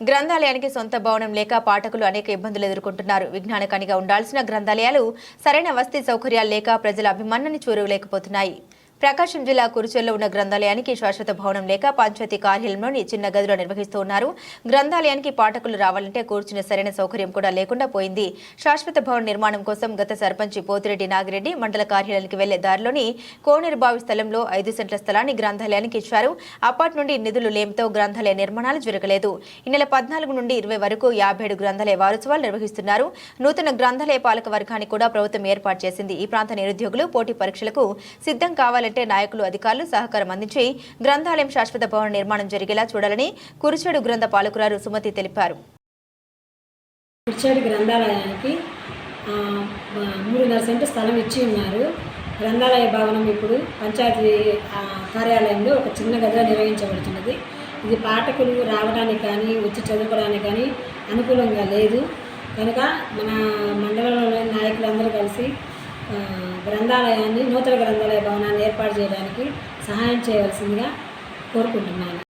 గ్రంథాలయానికి సొంత భవనం లేక పాఠకులు అనేక ఇబ్బందులు ఎదుర్కొంటున్నారు. విజ్ఞానకనిగా ఉండాల్సిన గ్రంథాలయాలు సరైన వసతి సౌకర్యాలు లేక ప్రజల అభిమానాన్ని చూరలేకపోతున్నాయి ప్రకాశం జిల్లా కురుచెల్లో ఉన్న గ్రంథాలయానికి శాశ్వత భవనం లేక పంచాయతీ కార్యాలయంలోని చిన్న గదిలో నిర్వహిస్తూ ఉన్నారు గ్రంథాలయానికి పాఠకులు రావాలంటే కూర్చునే సరైన సౌకర్యం కూడా లేకుండా పోయింది. శాశ్వత భవన నిర్మాణం కోసం గత సర్పంచ్ పోతిరెడ్డి నాగిరెడ్డి మండల కార్యాలయానికి వెళ్ళే దారిలోని కోనేరుబావి స్థలంలో ఐదు సెంట్ల స్థలాన్ని గ్రంథాలయానికి ఇచ్చారు. అప్పటి నుండి నిధులు లేమితో గ్రంథాలయ నిర్మాణాలు జరగలేదు. ఈ నెల పద్నాలుగు నుండి ఇరవై వరకు యాభై ఏడు గ్రంథాలయ వారోత్సవాలు నిర్వహిస్తున్నారు. నూతన గ్రంథాలయ పాలక వర్గాన్ని కూడా ప్రభుత్వం ఏర్పాటు చేసింది. ఈ ప్రాంత నిరుద్యోగులు పోటీ పరీక్షలకు సిద్ధం కావాలంటే నాయకులు అధికారులు సహకారం అందించి గ్రంథాలయం శాశ్వత భవన నిర్మాణం జరిగేలా చూడాలని కురిచేడు గ్రంథ పాలకురారు సుమతి తెలిపారు. కురిచేడు గ్రంథాలయానికి మూడు బ- మూడున్నర సెంటు స్థలం ఇచ్చి ఉన్నారు. గ్రంథాలయ భవనం ఇప్పుడు పంచాయతీ కార్యాలయంలో ఒక చిన్న గదిలో నిర్వహించబడుతున్నది. ఇది పాఠకులు రావడానికి కానీ వచ్చి చదువుకోవడానికి కానీ అనుకూలంగా లేదు. కనుక మన మండలంలోని నాయకులందరూ కలిసి గ్రంథాలయాన్ని నూతన గ్రంథాలయ భవనాన్ని ఏర్పాటు చేయడానికి సహాయం చేయవలసిందిగా కోరుకుంటున్నాను.